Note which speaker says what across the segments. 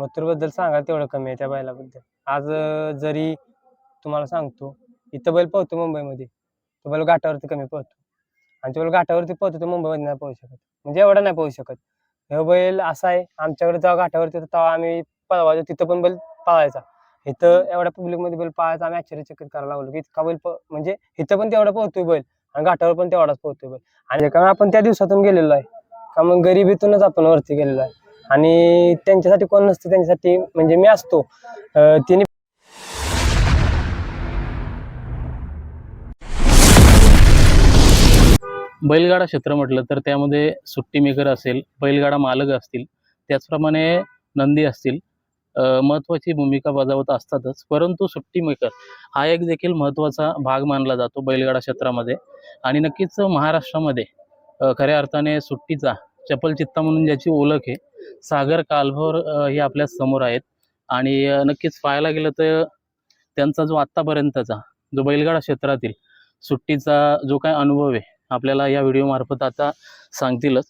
Speaker 1: मथुरबद्दल सांगा तेवढं कमी आहे त्या बैलाबद्दल. आज अं, जरी तुम्हाला सांगतो इथं बैल पोहतो मुंबईमध्ये तो बैल घाटावरती कमी पोहतो आणि तो बैल घाटावरती पोहतो तो मुंबईमध्ये नाही पोहू शकत. म्हणजे एवढा नाही पोहू शकत. हे बैल असा आहे आमच्याकडे जेव्हा घाटावरती होता तेव्हा आम्ही पळवायचो तिथं पण बैल पळायचा. इथं एवढ्या पब्लिकमध्ये बैल पळायचा आम्ही आश्चर्यचकित करायला लागलो की इतका बैल प- म्हणजे इथं पण तेवढा पोहतोय बैल आणि घाटावर पण तेवढाच पोहतोय बैल. आणि कारण आपण त्या दिवसातून गेलेलो आहे का मग गरिबीतूनच आपण वरती गेलेलो आहे. आणि त्यांच्यासाठी कोण नसतं त्यांच्यासाठी म्हणजे मी असतो. तिने
Speaker 2: बैलगाडा क्षेत्र म्हटलं तर त्यामध्ये सुट्टी मेकर असेल बैलगाडा मालक असतील त्याचप्रमाणे नंदी असतील महत्त्वाची भूमिका बजावत असतातच परंतु सुट्टी मेकर हा एक देखील महत्त्वाचा भाग मानला जातो बैलगाडा क्षेत्रामध्ये. आणि नक्कीच महाराष्ट्रामध्ये खऱ्या अर्थाने सुट्टीचा चपलचित्ता म्हणून ज्याची ओळख आहे सागर कालभोर हे आपल्यासमोर आहेत. आणि नक्कीच पाहायला गेलं तर त्यांचा जो आत्तापर्यंतचा जो बैलगाडा क्षेत्रातील सुट्टीचा जो काय अनुभव आहे आपल्याला या व्हिडिओ मार्फत आता सांगतीलच.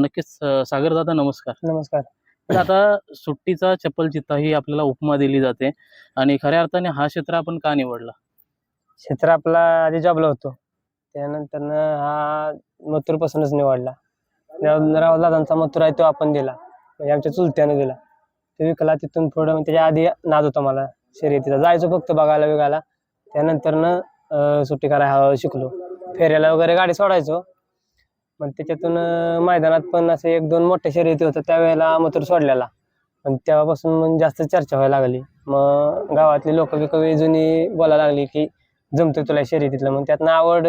Speaker 2: नक्कीच सागर दादा नमस्कार.
Speaker 1: नमस्कार.
Speaker 2: आता सुट्टीचा चप्पल चित्ता ही आपल्याला उपमा दिली जाते. आणि खऱ्या अर्थाने हा क्षेत्र आपण का निवडला?
Speaker 1: क्षेत्र आपला आधी जॉबला होतो. त्यानंतर हा मथुर पासूनच निवडला. राहुल दादांचा मथुर आहे तो आपण दिला. म्हणजे आमच्या चुलत्यानं दिला. तो विकला तिथून पुढं मग त्याच्या आधी नाद होता मला शर्यतीचा. जायचो फक्त बघायला विकायला. त्यानंतर सुट्टी करायला शिकलो. फेऱ्याला वगैरे गाडी सोडायचो. मग त्याच्यातून मैदानात पण असे एक दोन मोठ्या शर्यती होत्या त्यावेळेला मथुर सोडलेला. पण तेव्हापासून मग जास्त चर्चा व्हायला लागली. मग गावातली लोक कवी जुनी बोलायला लागली की जमतोय तुला शर्यतीतलं. मग त्यातनं आवड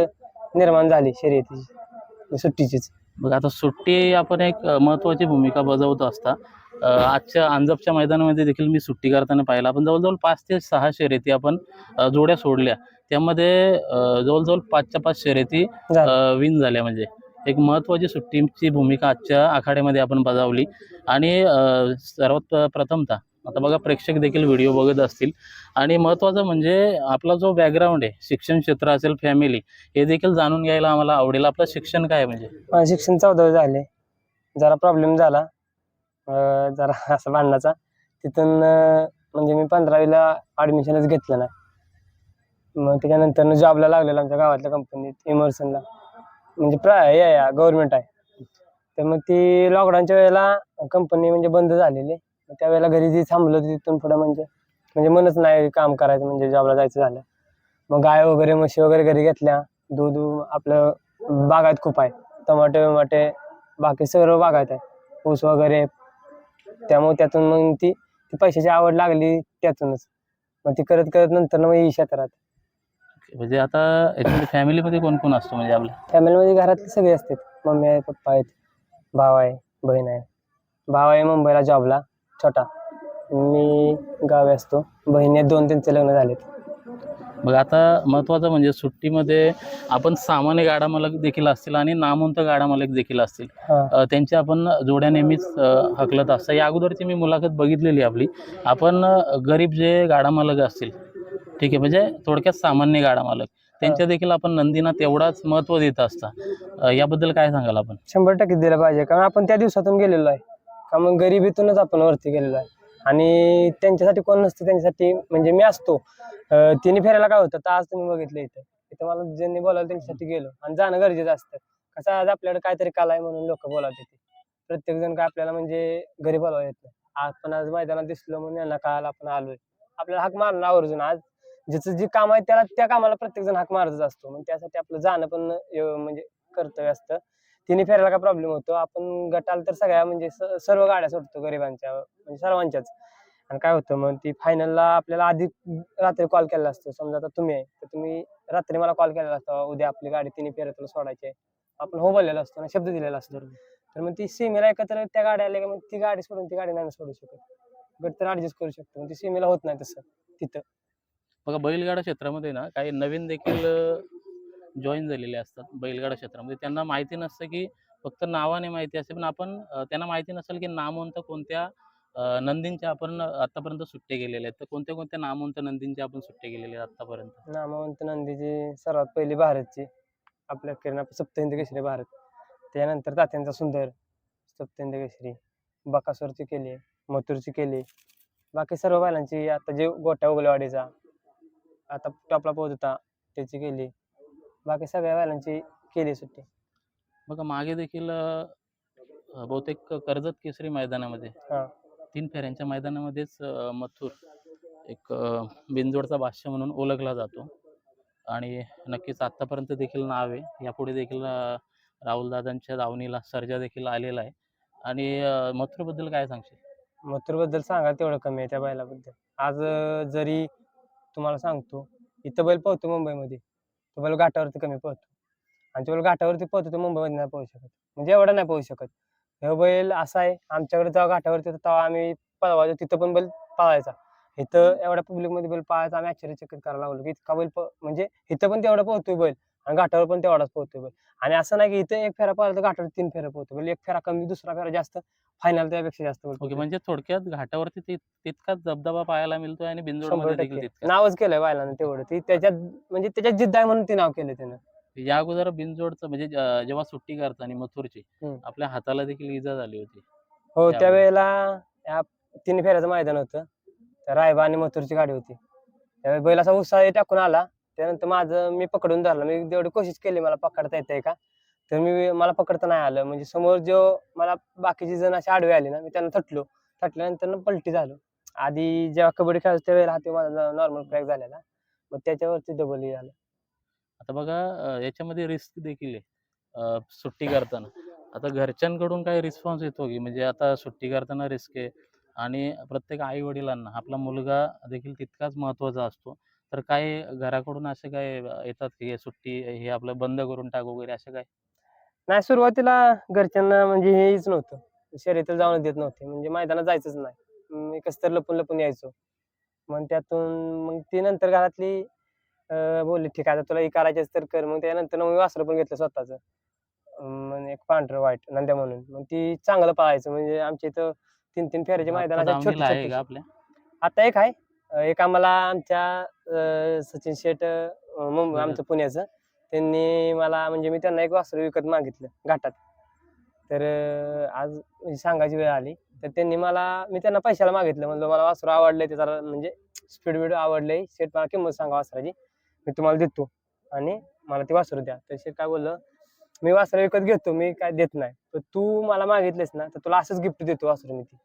Speaker 1: निर्माण झाली शर्यतीची सुट्टीचीच.
Speaker 2: बघ आता सुट्टी आपण एक महत्त्वाची भूमिका बजावत असता. आजच्या अंजपच्या मैदानामध्ये देखील मी सुट्टी करताना पाहिलं. आपण जवळजवळ पाच ते सहा शर्यती आपण जोड्या सोडल्या. त्यामध्ये जवळजवळ पाचच्या पाच शर्यती. विन झाल्या म्हणजे. एक महत्त्वाची सुट्टीची भूमिका आजच्या आखाड्यामध्ये आपण बजावली. आणि सर्वात प्रथमतः आता बघा प्रेक्षक देखील व्हिडिओ बघत असतील. आणि महत्त्वाचं म्हणजे आपला जो बॅकग्राऊंड आहे शिक्षण क्षेत्र असेल फॅमिली हे देखील जाणून घ्यायला आम्हाला आवडेल. आपलं शिक्षण काय आहे म्हणजे?
Speaker 1: माझं शिक्षण चौदावी झाले. जरा प्रॉब्लेम झाला. अं, जरा असं भांडणाचा. तिथून अं, म्हणजे मी पंधरावीला ॲडमिशनच घेतलं नाही. मग त्याच्यानंतर जॉबला लागलेलो आमच्या गावातल्या कंपनीत इमर्सनला म्हणजे प्राय हे आहे गव्हर्नमेंट आहे. तर मग ती लॉकडाऊनच्या वेळेला कंपनी म्हणजे बंद झालेली. त्यावेळेला घरी जी थांबलो तिथून पुढं म्हणजे म्हणजे मनच नाही काम करायचं म्हणजे जॉबला जायचं झालं. मग गाय वगैरे म्हशी वगैरे घरी घेतल्या. दूध आपलं बागायत खूप आहे. टमाटे विमाटे बाकी सर्व बागायत आहे. ऊस वगैरे. त्यामुळे त्यातून मग ती ती पैशाची आवड लागली त्यातूनच. मग ती करत करत नंतर मग ही क्षेत्रात
Speaker 2: म्हणजे आता फॅमिलीमध्ये कोण कोण असतो म्हणजे आपल्या
Speaker 1: फॅमिलीमध्ये घरातले सगळे असतात. मम्मी आहे पप्पा आहेत भाव आहे बहीण आहे. भाव आहे मुंबईला जॉबला छोटा. मी गावी असतो. बहिणी दोन त्यांचे लग्न झालेत.
Speaker 2: मग आता महत्त्वाचं म्हणजे सुट्टीमध्ये आपण सामान्य गाडा मालक देखील असतील आणि नामवंत गाडा मालक देखील असतील. अ, त्यांची आपण जोड्या नेहमीच अ, हकलत असता. या अगोदरची मी मुलाखत बघितलेली आपली. आपण अ, गरीब जे गाडा मालक असतील ठीक आहे म्हणजे थोडक्यात सामान्य गाडा मालक त्यांच्या देखील आपण नंदीना तेवढाच महत्त्व देत असता. अ, याबद्दल काय सांगाल आपण?
Speaker 1: शंभर टक्के दिलं पाहिजे. कारण आपण त्या दिवसातून गेलेलो आहे. त्यामुळे मग गरिबीतूनच आपण वरती गेलेलो आहे. आणि त्यांच्यासाठी कोण नसतं त्यांच्यासाठी म्हणजे मी असतो. तिने फेरायला काय होतं तर आज तुम्ही बघितलं इथं. इथं मला ज्यांनी बोलावलं त्यांच्यासाठी गेलो. आणि जाणं गरजेचं असतं. कसं आज आपल्याकडे काहीतरी कला आहे म्हणून लोक बोलावते ते प्रत्येक जण काय आपल्याला म्हणजे घरी बोलावं येत. नाही आपण आज मैदानात दिसलो म्हणून यांना काल आपण आलोय. आपल्याला हाक मारणं आवर्जून आज ज्याचं जे काम आहे त्याला त्या कामाला प्रत्येक जण हाक मारतच असतो. मग त्यासाठी आपलं जाणं पण म्हणजे कर्तव्य असतं. तिन्ही फेरायला काय प्रॉब्लेम होतो? आपण गटाल तर सगळ्या म्हणजे सर्व गाड्या सोडतो गरिबांच्या म्हणजे सर्वांच्याच. आणि काय होतं मग ती फायनलला आपल्याला आधी रात्री कॉल केलेला असतो. समजा आता तुम्ही आहे तर तुम्ही रात्री मला कॉल केलेला असतो. उद्या आपली गाडी तिन्ही फेऱ्या सोडायची आपण हो बोललेला असतो आणि शब्द दिलेला असतो. तर मग ती सीमेला एकत्र त्या गाड्या आल्या की मग ती गाडी सोडून ती गाडी नाही सोडू शकत. गट तर ऍडजस्ट करू शकतो. मग ती सीमेला होत नाही तसं तिथं.
Speaker 2: बघा बैलगाडा क्षेत्रामध्ये ना काही नवीन देखील जॉईन झालेले असतात बैलगाडा क्षेत्रामध्ये. त्यांना माहिती नसतं की फक्त नावाने माहिती असते पण आपण त्यांना माहिती नसेल की नामवंत कोणत्या नंदींच्या आपण आतापर्यंत सुट्टे गेलेले आहेत. तर कोणत्या कोणत्या नामवंत नंदींचे आपण सुट्टे गेलेले आहेत आतापर्यंत
Speaker 1: नामवंत नंदीची सर्वात पहिली भारतची आपल्या किरणा सप्तहिंद केसरी भारत. त्यानंतर तात्यांचा सुंदर सप्तहिंद केसरी. बकासूरची केली मथुरची केली. बाकी सर्व बैलांची आता जे गोट्या उगलेवाडीचा आता टॉपला पोहोच होता त्याची केली. बाकी सगळ्या बैलांची केली सुट्टी.
Speaker 2: बघा मागे देखील अं, बहुतेक कर्जत केसरी मैदानामध्ये
Speaker 1: हा.
Speaker 2: तीन फेऱ्यांच्या मैदानामध्येच अं, मथुर एक अं, बिनजोडचा बादशाह म्हणून ओळखला जातो. आणि नक्कीच आत्तापर्यंत देखील नाव आहे. यापुढे देखील अं, राहुलदादांच्या दावणीला सर्जा देखील आलेला आहे. आणि अं, मथुरबद्दल काय सांगशील?
Speaker 1: मथुरबद्दल सांगा तेवढं कमी आहे त्या बैलाबद्दल. आज अं, जरी तुम्हाला सांगतो इथं बैल पोहतो मुंबईमध्ये. तो बैल घाटावरती कमी पोहतो आणि तो बैल घाटावरती पोहतो तो मुंबईमध्ये नाही पोहू शकत. म्हणजे एवढा नाही पोहू शकत. हे बैल असा आहे आमच्याकडे जेव्हा घाटावरती होता तेव्हा आम्ही पळवायचो. तिथं पण बैल पळायचा. इथं एवढ्या पब्लिकमध्ये बैल पळायचा आम्ही आश्चर्यचकित करायला लागलो की इतका बैल प- म्हणजे इथं पण तेवढा पोहतोय बैल. आणि घाटावर पण तेवढाच पोहतोय बैल आणि असं नाही की इथं एक फेरा पळाला तर घाटावर तीन फेरा पोहतो बैल एक फेरा कमी दुसरा फेरा जास्त फायनल त्यापेक्षा जास्त
Speaker 2: ओके. म्हणजे थोडक्यात घाटावरती तितकाच दबदबा पाहायला मिळतोय आणि तितकाच.
Speaker 1: नावच केलंय बायलानं तेवढं. ती त्याच्यात म्हणजे त्याच्यात जिद्द आहे म्हणून ते नाव केलं त्यानं.
Speaker 2: या अगोदर बिनजोडचं म्हणजे जेव्हा सुट्टी करताना मथुरची
Speaker 1: हम्म.
Speaker 2: आपल्या हाताला देखील इजा झाली होती.
Speaker 1: हो. त्यावेळेला या तीन फेऱ्याचं मैदान होतं. रायबा आणि मथुरची गाडी होती. त्यावेळी बैल असा उत्साह टाकून आला. त्यानंतर माझं मी पकडून धरलं. मी जेवढी कोशिश केली मला पकडता येते का? तर मी मला पकडता नाही आलं. म्हणजे समोर जो मला बाकीचे जण असे आडवे आले ना मी त्यांना थटलो. थटल्यानंतर पलटी झालो. आधी जेव्हा कबड्डी खेळायचो त्यावेळेला हाती माझा नॉर्मल क्रॅक झालेला. मग त्याच्यावरती डबल e झालं.
Speaker 2: आता बघा याच्यामध्ये रिस्क देखील आहे. सुट्टी करताना. आता घरच्यांकडून काही रिस्पॉन्स येतो की म्हणजे आता सुट्टी करताना रिस्क आहे. आणि प्रत्येक आई वडिलांना आपला मुलगा देखील तितकाच महत्त्वाचा असतो. तर काय घराकडून असे काय येतात की हे सुट्टी हे आपलं बंद करून टाक वगैरे असं काय?
Speaker 1: नाही सुरुवातीला घरच्यांना म्हणजे हेच नव्हतं. शर्यतीला जाऊन देत नव्हते. म्हणजे मैदानात जायचंच नाही. मी कसं तर लपून लपून यायचो. मग त्यातून मग ती नंतर घरातली बोलली ठीक आहे तुला हे करायचंच तर कर. मग त्यानंतर मग मी वासरं पण घेतलं स्वतःच. एक पांढरं वाईट नंद्या म्हणून. मग ती चांगलं पळायचं. म्हणजे आमच्या इथं तीन तीन फेऱ्याचे मैदान
Speaker 2: आता आपल्या?
Speaker 1: एक आहे. एक आम्हाला आमच्या सचिन शेठ अं, मुंबई. आमचं पुण्याचं. त्यांनी मला म्हणजे मी त्यांना एक वासरू विकत मागितलं घाटात. तर आज म्हणजे सांगायची वेळ आली. तर त्यांनी मला मी त्यांना पैशाला मागितलं. म्हणलं मला वासरू आवडलंय त्याचा र- म्हणजे स्पीड बीड आवडलंय. शेठ मला किंमत सांगा वासराची. मी तुम्हाला देतो. आणि मला ती वासरू द्या. तर शेठ काय बोललं मी वासरू विकत घेतो मी काय देत नाही. तर तू मला मागितलेस ना तर तुला असंच गिफ्ट देतो वासरू मी ती.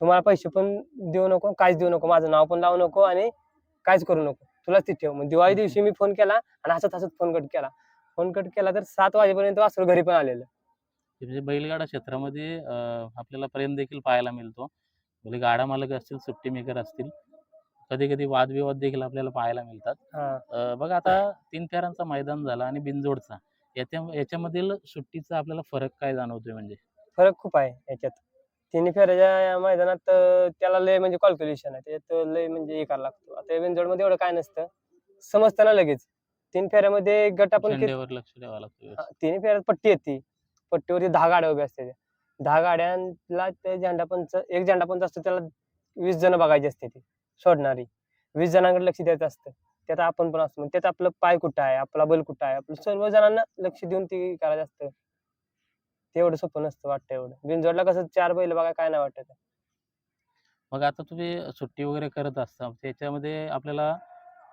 Speaker 1: तुम्हाला पैसे पण देऊ नको काहीच देऊ नको माझं नाव पण लावू नको आणि काहीच करू नको. तुलाच ती ठेव. मग दिवाळी दिवशी मी फोन केला आणि हसत हसत फोन कट केला. फोन कट केला तर सात वाजेपर्यंत वासरू घरी पण आलेलं.
Speaker 2: म्हणजे बैलगाडा क्षेत्रामध्ये आपल्याला प्रेम देखील पाहायला मिळतो. म्हणजे गाडा मालक असतील सुट्टी मेकर असतील कधी कधी वादविवाद देखील आपल्याला पाहायला मिळतात. बघा आता तीन फेऱ्यांचा मैदान झाला आणि बिनजोडचा. याच्या याच्यामधील सुट्टीचा आपल्याला फरक काय जाणवतोय म्हणजे?
Speaker 1: फरक खूप आहे याच्यात. तिन्ही फेऱ्याच्या मैदानात त्याला लय म्हणजे कॅल्क्युलेशन आहे. त्याच्यात लय म्हणजे हे करायला लागतो. आता मध्ये एवढं काय नसतं. समजतं ना लगेच. तीन फेऱ्यामध्ये गट आपण किती-
Speaker 2: झेंड्यावर लक्ष द्यावं लागतं
Speaker 1: हा, तिन्ही फेऱ्यात पट्टी येते. पट्टीवरती दहा गाड्या उभ्या असते दहा गाड्यांना ते झेंडा पंच एक झेंडा पंच असतो त्याला वीस जण बघायची असते ती सोडणारी. वीस जणांकडे लक्ष द्यायचं असतं. त्यात आपण पण असतो. मग त्यात आपलं पाय कुठं आहे? आपला बल कुठं आहे? आपलं सर्व जणांना लक्ष देऊन ते करायचं असतं. ते एवढं सोपं नसतं वाटतं एवढं. बिनजोडला कसं चार बैल बघा काय नाही वाटत.
Speaker 2: मग आता तुम्ही सुट्टी वगैरे करत असता त्याच्यामध्ये आपल्याला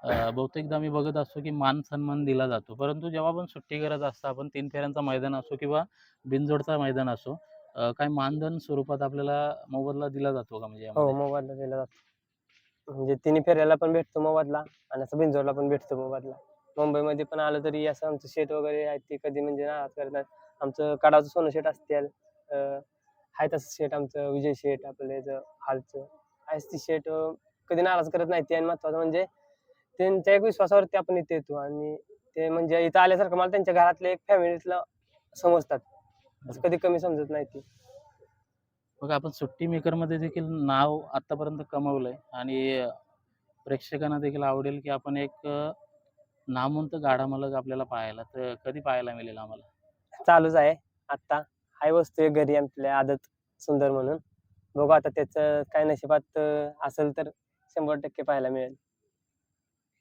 Speaker 2: अं, बहुतेकदा मी बघत असतो की मान सन्मान दिला जातो. परंतु जेव्हा आपण सुट्टी करत असतो आपण तीन फेऱ्यांचा मैदान असो किंवा बिनजोडचा मैदान असो अं, काय मानधन स्वरूपात आपल्याला मोबदला दिला जातो का म्हणजे
Speaker 1: हो
Speaker 2: यामध्ये?
Speaker 1: मोबाईलला दिला जातो. म्हणजे तिन्ही फेऱ्याला पण भेटतो मोबाईलला आणि असं बिनजोडला पण भेटतो मोबाईलला मुंबईमध्ये पण आलं तरी असं आमचं शेट वगैरे आहेत ते कधी म्हणजे नाराज करतात. आमचं काढाचं सोनं शेट असतील आहे तसं शेट आमचं विजय शेट आपलं हालचं आहेच ती शेट कधी नाराज करत नाही ते आणि महत्वाचं म्हणजे त्यांच्या एक विश्वासावरती आपण इथे येतो आणि ते म्हणजे इथं आल्यासारखं मला त्यांच्या घरातले एक फॅमिलीतला समजतात. असं कधी कमी समजत नाही ती.
Speaker 2: मग आपण सुट्टी मेकरमध्ये देखील नाव आतापर्यंत कमवलंय आणि प्रेक्षकांना देखील आवडेल की आपण एक नामवंत गाडा मालक आपल्याला पाहायला तर कधी पाहायला मिळेल आम्हाला?
Speaker 1: चालूच आहे. आता हाय वस्तू आहे घरी आपल्या आदत सुंदर म्हणून. बघू आता त्याचं काय नशिबात असेल तर शंभर टक्के पाहायला मिळेल.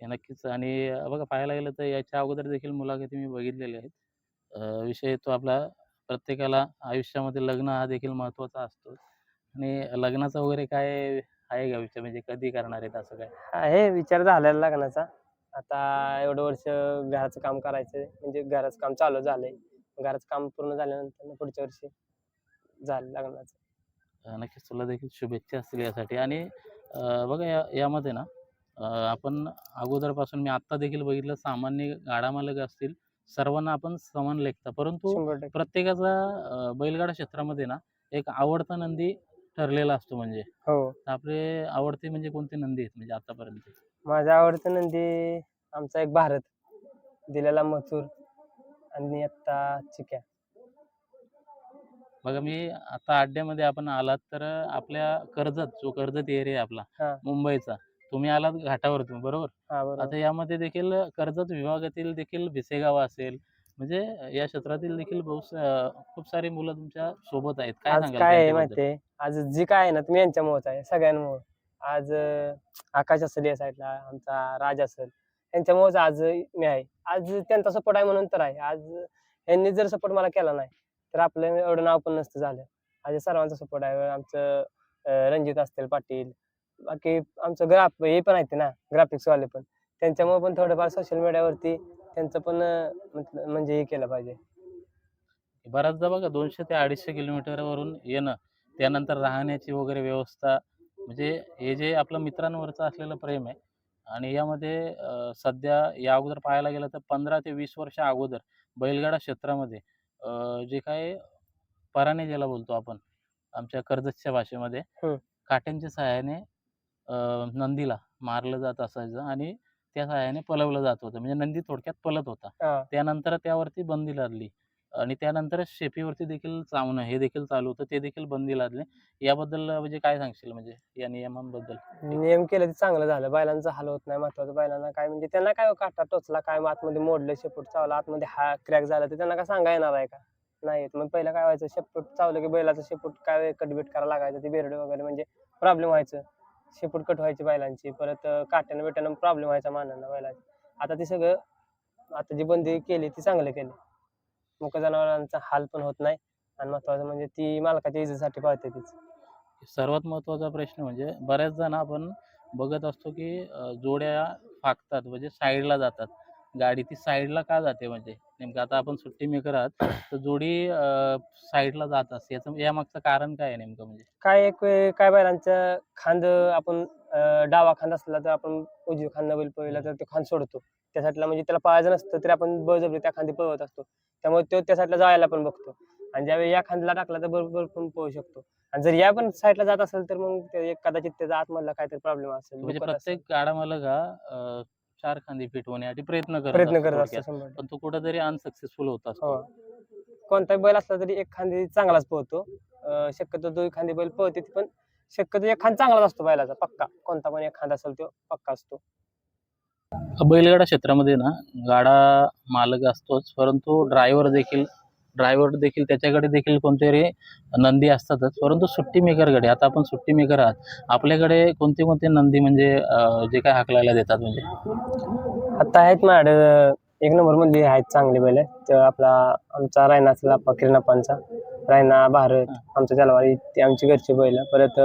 Speaker 2: हे नक्कीच. आणि बघा पाहायला गेलं तर याच्या अगोदर देखील मुलाखती मी बघितलेल्या आहेत. विषय तो आपला प्रत्येकाला आयुष्यामध्ये लग्न हा देखील महत्त्वाचा असतो. आणि लग्नाचं वगैरे काय आहे का विचार म्हणजे कधी करणार आहेत असं काय?
Speaker 1: आहे विचार झालेला लग्नाचा. आता एवढं वर्ष घराचं काम करायचं म्हणजे घराचं काम चालू झालंय. घराचं काम पूर्ण झाल्यानंतर पुढच्या वर्षी झालं लग्नाचं.
Speaker 2: नक्कीच तुला देखील शुभेच्छा असतील यासाठी. आणि अं, बघा या यामध्ये ना अं, आपण अगोदरपासून मी आत्ता देखील बघितलं सामान्य गाडा मालक असतील सर्वांना आपण समान लेखता. परंतु
Speaker 1: शंभर टक्के.
Speaker 2: प्रत्येकाचा अं, बैलगाडा क्षेत्रामध्ये ना एक आवडता नंदी ठरलेला असतो म्हणजे.
Speaker 1: हो.
Speaker 2: तर आपले आवडते म्हणजे कोणते नंदी आहेत म्हणजे आतापर्यंत?
Speaker 1: माझ्या आवडतं नंदी आमचा एक भारत दिलेला मथुर. आणि आता चिक्या
Speaker 2: बघा मी आता अड्ड्यामध्ये आपण आलात तर आपल्या कर्जत जो कर्जत एरिया आपला
Speaker 1: हा.
Speaker 2: मुंबईचा तुम्ही आलात घाटावरतून बरोबर?
Speaker 1: हा बरोबर.
Speaker 2: आता यामध्ये देखील कर्जत विभागातील देखील भिसेगाव असेल म्हणजे या क्षेत्रातील देखील बहुत खूप सारी मुलं तुमच्यासोबत आहेत. काय
Speaker 1: आज
Speaker 2: सांगाल
Speaker 1: काय आहे
Speaker 2: त्यांच्याबद्दल?
Speaker 1: माहितीये आज जी काय आहे ना तुम्ही यांच्यामुळेच आहे सगळ्यांमुळे. आज अं, आकाश असेल या साईडला आमचा राज असेल. त्यांच्यामुळेच आज मी आहे. आज त्यांचा सपोर्ट आहे म्हणून तर आहे. आज यांनी जर सपोर्ट मला केला नाही तर आपलं एवढं नाव पण नसतं झालं. आज सर्वांचा सपोर्ट आहे. आमचं रणजित असतील पाटील बाकी आमचं ग्राफ हे पण आहेत ना ग्राफिक्सवाले पण. त्यांच्यामुळे पण थोडंफार सोशल मीडियावरती त्यांचं पण म्हटलं- म्हणजे हे केलं पाहिजे.
Speaker 2: बऱ्याचदा बघा दोनशे ते अडीचशे किलोमीटरवरून येणं त्यानंतर राहण्याची वगैरे व्यवस्था म्हणजे हे जे आपलं मित्रांवरचं असलेलं प्रेम आहे आणि यामध्ये अं, सध्या या अगोदर पाहायला गेलं तर पंधरा ते वीस वर्ष अगोदर बैलगाडा क्षेत्रामध्ये अं, जे काय पराणे ज्याला बोलतो आपण आमच्या कर्जतच्या भाषेमध्ये. काट्यांच्या सहाय्याने अं, नंदीला मारलं जात असायचं आणि त्या सहाय्याने पलवलं जात होतं. म्हणजे नंदी थोडक्यात पलत होता.
Speaker 1: हा.
Speaker 2: त्यानंतर त्यावरती बंदी लादली आणि त्यानंतर शेपीवरती देखील चावणं हे देखील चालू होतं ते देखील बंदी लादले. याबद्दल म्हणजे काय सांगशील म्हणजे या नियमांबद्दल?
Speaker 1: नियम केलं ते चांगलं झालं. बैलांचा हाल होत नाही महत्वाचं बैलांना काय म्हणजे त्यांना काय हो, काटा टोचला काय मग आतमध्ये मोडलं शेपूट चावला आतमध्ये हा क्रॅक झाला तर त्यांना काय सांगा येणार आहे का? नाही मग पहिलं काय व्हायचं? शेपूट चावलं की बैलाचं शेपूट काय कटबीट करायला लागायचं? ते बेरड वगैरे म्हणजे प्रॉब्लेम व्हायचं. शेपूट कट व्हायची बैलांची. परत काट्यानं बिट्यानं प्रॉब्लेम व्हायचा मानांना बैलांची. आता ते सगळं आता जी बंदी केली ती चांगलं केली. मुक जनावरांचा हाल पण होत नाही. आणि महत्वाचं म्हणजे ती मालकाच्या इजेसाठी पाळते तीच.
Speaker 2: सर्वात महत्त्वाचा प्रश्न म्हणजे बऱ्याचदा ना आपण बघत असतो की अं, जोड्या फाकतात म्हणजे साईडला जातात. गाडी ती साईडला का जाते म्हणजे? नेमकं आता आपण सुट्टी मेकर आहात तर जोडी साईडला जात असते. याचं यामागचं कारण काय आहे नेमकं म्हणजे?
Speaker 1: काय एक वेळ काय बैलांचं खांद आपण अं, डावा खांद असला तर आपण उजवी खांद बैल पळला तर ते खांद सोडतो. त्या साईडला म्हणजे त्याला पळायचं नसतं तरी आपण बळजबरी त्या खांदी पळवत असतो. त्यामुळे तो त्या साईडला जायला पण बघतो. आणि ज्यावेळी या खांदला टाकला तर बरोबर पण पळू शकतो. आणि जर या पण साईडला जात असेल तर मग कदाचित त्याचा आतमधला काहीतरी प्रॉब्लेम असेल
Speaker 2: म्हणजे प्रत्येक गाडा अं, चार खांदी फिट होण्यासाठी प्रयत्न करत
Speaker 1: प्रयत्न करत असतो.
Speaker 2: पण तो कुठेतरी अनसक्सेसफुल होत असतो.
Speaker 1: हो. कोणताही बैल असला तरी एक खांदी चांगलाच पळतो. शक्यतो दोन खांदी बैल पळते ती पण शक्यतो एक खांद चांगलाच असतो बैलाचा पक्का. कोणता पण एक खांद असेल तो पक्का असतो.
Speaker 2: बैलगाडा क्षेत्रामध्ये ना गाडा मालक असतोच परंतु ड्रायव्हर देखील ड्रायव्हर देखील त्याच्याकडे देखील कोणतरी नंदी असतातच परंतु सुट्टी मेकरकडे आता आपण सुट्टी मेकर आहात आपल्याकडे कोणते कोणते नंदी म्हणजे जे काय हाकलायला देतात म्हणजे?
Speaker 1: आता आहेत ना एक नंबरमध्ये आहेत चांगले बैल. तर आपला आमचा रायना असेल आपला किरणापांचा रायना भारत आमचा जलवारी ते आमची घरची बैल. परत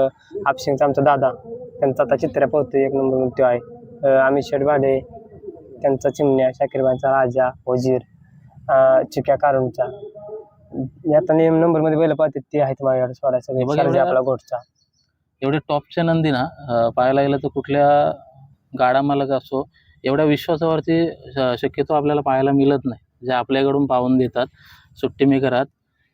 Speaker 1: आपशिंगचा आमचा दादा त्यांचा आता चित्र्या पोहतो एक नंबर तो आहे. अं, अमित शेठ भाडे त्यांचा चिमण्या शाकीरबाईंचा राजा वजीर चिक्या कारुणचा. हे आता नियम नंबरमध्ये बैल पाहतात ते आहेत माझ्याकडे सरजा
Speaker 2: एवढं-
Speaker 1: आपला गोठचा
Speaker 2: एवढे टॉपचे नंदी ना? पाहायला गेलं तर कुठल्या गाडा मालक असो एवढ्या विश्वासावरती शक्यतो आपल्याला पाहायला मिळत नाही. जे आपल्याकडून पाहून देतात सुट्टी मेकर आहात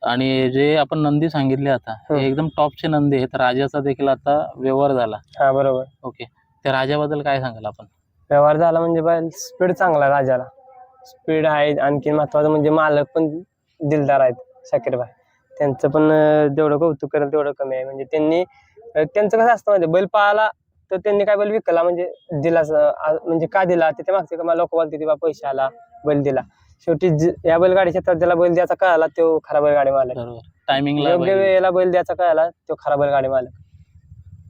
Speaker 2: आणि जे आपण नंदी सांगितले आता एकदम टॉपचे नंदी आहेत. राजाचा देखील आता व्यवहार झाला.
Speaker 1: हा बरोबर.
Speaker 2: ओके. त्या राजाबद्दल काय सांगाल आपण?
Speaker 1: व्यवहार झाला म्हणजे बैल स्पीड चांगला राजाला. स्पीड आहे आणखी महत्वाचं म्हणजे मालक पण दिलदार आहेत शाकीरबाई त्यांचं पण जेवढं कौतुक करेल तेवढं कमी आहे. म्हणजे त्यांनी त्यांचं कसं असतं म्हणजे बैल पाळाला तर त्यांनी काय बैल विकला म्हणजे दिला म्हणजे का दिला? त्याच्या मागचे का लोक बोलते बा पैसे आला बैल दिला. शेवटी या बैलगाडी क्षेत्रात ज्याला बैल द्यायचा कळाला तो खरा बैलगाडी मालक.
Speaker 2: टायमिंगला
Speaker 1: योग्य वेळेला बैल द्यायचा कळाला तो खरा बैलगाडी मालक.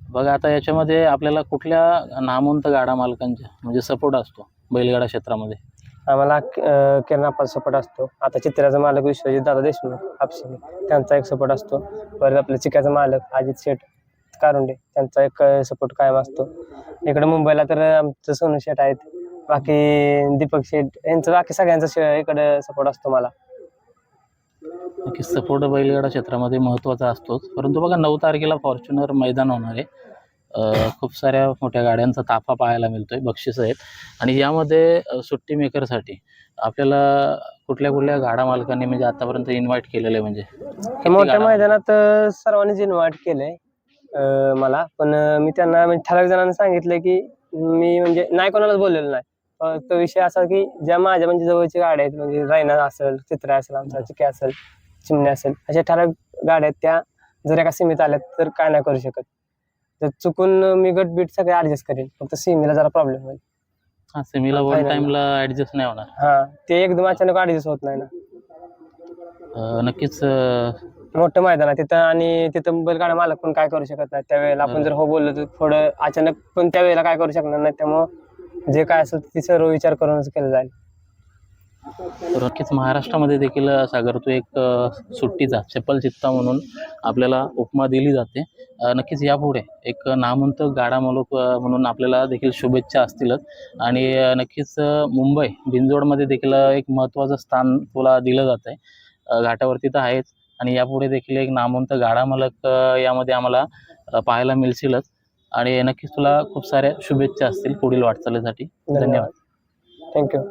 Speaker 2: बघा आता याच्यामध्ये आपल्याला कुठल्या नामवंत गाडा मालकांच्या म्हणजे सपोर्ट असतो बैलगाडा क्षेत्रामध्ये?
Speaker 1: आम्हाला अं, किरणाप्पा सपोर्ट असतो. आता चित्राचा मालक विश्वजित दादा देशमुख आपशिंग त्यांचा एक सपोर्ट असतो. परत आपल्या चिकाचा मालक अजित शेठ कारुंडे त्यांचा एक सपोर्ट कायम असतो. इकडे मुंबईला तर आमचं सोनू शेठ आहेत. बाकी दीपक शेठ यांचं बाकी सगळ्यांचा शे- इकडे सपोर्ट असतो मला.
Speaker 2: नक्कीच सपोर्ट बैलगाडा क्षेत्रामध्ये महत्त्वाचा असतोच. परंतु बघा नऊ तारखेला फॉर्च्युनर मैदान होणार आहे. खूप साऱ्या मोठ्या गाड्यांचा ताफा पाहायला मिळतोय बक्षीस आहेत. आणि यामध्ये सुट्टी मेकरसाठी आपल्याला कुठल्या कुठल्या गाडा मालकांनी म्हणजे आतापर्यंत इन्व्हाइट केलेलं आहे म्हणजे
Speaker 1: मोठ्या मैदानात सर्वांनीच इन्व्हाइट केलंय मला. पण मी त्यांना ठराविक जणांना सांगितलं की मी म्हणजे नाही कोणालाच बोललेलो नाही. फक्त विषय असा की ज्या माझ्या म्हणजे जवळची गाड्या आहेत म्हणजे रायना असेल चित्रा असेल आमचा चिके असेल चिमण्या असेल अशा ठराविक गाड्या आहेत त्या जर एका सीमित आल्या तर काय नाही करू शकत. तर चुकून मी गट बीट सगळे ऍडजस्ट करेन फक्त सीमेला जरा प्रॉब्लेम होईल.
Speaker 2: हा सेमीला वन
Speaker 1: Final.
Speaker 2: टाइमला ऍडजस्ट नाही होणार.
Speaker 1: हा ते एकदम अचानक ऍडजस्ट होत नाही ना.
Speaker 2: अं, नक्कीच अं,
Speaker 1: मोठं मैदान आहे तिथं आणि तिथं बैलगाडा मालक पण काय करू शकत नाही. त्यावेळेला आपण जर हो बोललो तर थोडं अचानक पण त्यावेळेला काय करू शकणार नाही. त्यामुळं जे काय असेल ते सर्व विचार करूनच केलं जाईल.
Speaker 2: तर नक्कीच महाराष्ट्रामध्ये देखील सागर तू एक सुट्टीचा चप्पल चित्ता म्हणून आपल्याला उपमा दिली जाते. नक्कीच यापुढे एक नामवंत गाडा म्हणून आपल्याला देखील शुभेच्छा असतीलच. आणि नक्कीच मुंबई बिंजोडमध्ये देखील एक महत्त्वाचं स्थान तुला दिलं जात आहे घाटावरती तर आहेच. आणि यापुढे देखील एक नामवंत गाडा मालक यामध्ये आम्हाला पाहायला मिळशीलच. आणि नक्कीच तुला खूप साऱ्या शुभेच्छा असतील पुढील वाटचालीसाठी. धन्यवाद.
Speaker 1: थँक्यू